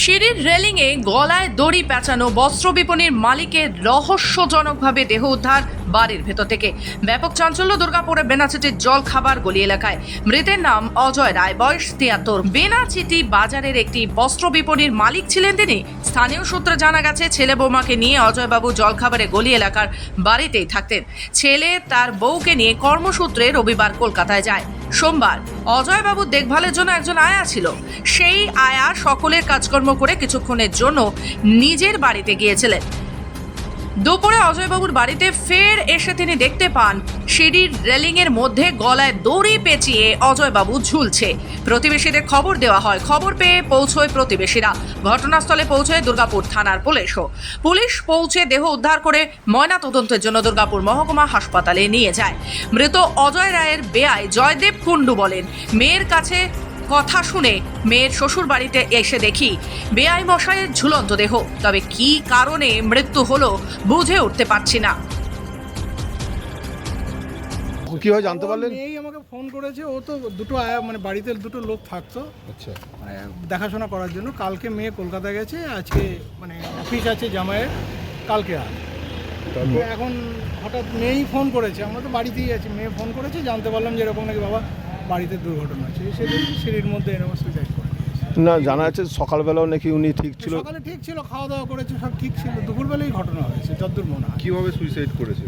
সিঁড়ির রেলিংয়ে গলায় দড়ি পেঁচানো বস্ত্র বিপণীর মালিকের রহস্যজনকভাবে দেহ উদ্ধার বাড়ির ভেতর থেকে। ব্যাপক চাঞ্চল্য দুর্গাপুরে বেনাচিটির জল খাবার গলি এলাকায়। মৃতের নাম অজয় রায়, বয়স তিয়াত্তর। বেনাচিটি বাজারের একটি বস্ত্র বিপণীর মালিক ছিলেন তিনি। স্থানীয় সূত্রে জানা গেছে, ছেলে বৌমাকে নিয়ে অজয়বাবু জলখাবারে গলি এলাকার বাড়িতেই থাকতেন। ছেলে তার বউকে নিয়ে কর্মসূত্রে রবিবার কলকাতায় যায়। সোমবার অজয়বাবুর দেখভালের জন্য একজন আয়া ছিল। সেই আয়া সকলের কাজকর্ম করে কিছুক্ষণের জন্য নিজের বাড়িতে গিয়েছিলেন। দুপুরে অজয়বাবুর বাড়িতে ফের এসে তিনি দেখতে পান। সিঁড়ির রেলিংয়ের মধ্যে গলায় দড়ি পেঁচিয়ে অজয়বাবু ঝুলছে। প্রতিবেশীদের খবর দেওয়া হয়। খবর পেয়ে পৌঁছয় প্রতিবেশীরা। ঘটনাস্থলে পৌঁছয় দুর্গাপুর থানার পুলিশও। পুলিশ পৌঁছে দেহ উদ্ধার করে ময়না তদন্তের জন্য দুর্গাপুর মহকুমা হাসপাতালে নিয়ে যায়। মৃত অজয় রায়ের বেয়াই জয়দেব কুণ্ডু বলেন, মেয়ের কাছে কথা শুনে মেয়ের শ্বশুর বাড়িতে এসে দেখি বেআই মশাইয়ের ঝুলন্ত দেহ। তবে কী কারণে মৃত্যু হলো বুঝে উঠতে পারছি না। কীভাবে জানতে পারলেন? এই আমাকে ফোন করেছে ও তো দুটো আয়া মানে বাড়িতে দুটো লোক থাকতো। আচ্ছা। মানে দেখাশোনা করার জন্য। কালকে মেয়ে কলকাতা গেছে আজকে মানে অফিস আছে জামাইয়ের কালকে আর তো এখন হঠাৎ মেয়েই ফোন করেছে আমরা তো বাড়িতেই আছি মেয়ে ফোন করেছে জানতে পারলাম যে এরকম নাকি বাবা বাড়িতে দুর্ঘটনা আছে সেদিন সিঁড়ির মধ্যে এরকম সুইসাইড করে না জানা যাচ্ছে সকালবেলাও নাকি উনি ঠিক ছিল? সকালে ঠিক ছিল খাওয়া দাওয়া করেছে সব ঠিক ছিল। দুপুরবেলাই ঘটনা হয়েছে যতদূর মনে হয়। কীভাবে সুইসাইড করেছে?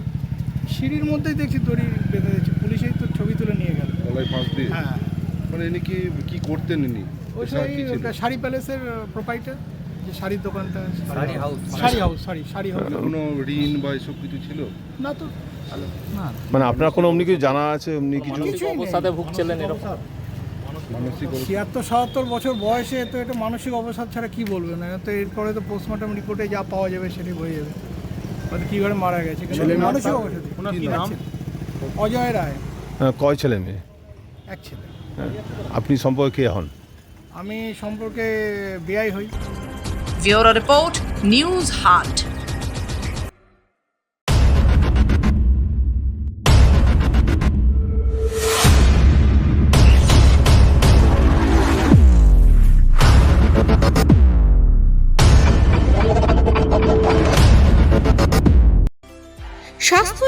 সিঁড়ির মধ্যেই দেখছি দড়ি বেঁধে দিয়েছে। পুলিশেই তো ছবি তুলে নিয়ে গেল। গলায় ফাঁস দিয়ে? হ্যাঁ। মানে ইনি কি কি করতেন ইনি? ওই শাড়ি প্যালেসের প্রোপাইটার যে শাড়ির দোকানটা। Sari house sari house sorry sari house কোনো ঋণ বা এসব কিছু ছিল? না তো মানে আপনার কোনো অমনি কিছু জানা আছে এমনি কিছু? অবস্থাতে ভুগছিলেন এরকম। মানসিক ছিয়াত্তর সাতাত্তর বছর বয়সে তো এটা মানসিক অবসাদ ছাড়া কি বলবেন তো এরপরে তো পোস্টমর্টম রিপোর্টে যা পাওয়া যাবে সেটাই হয়ে যাবে। হয়তো কী করে মারা গেছে মানসিক অবসাদ। নাম? অজয় রায়। হ্যাঁ, কয় ছেলে মেয়ে? এক ছেলে। হ্যাঁ। আপনি সম্পর্কে কে হন? আমি সম্পর্কে বেআই হই। Bureau report news hunt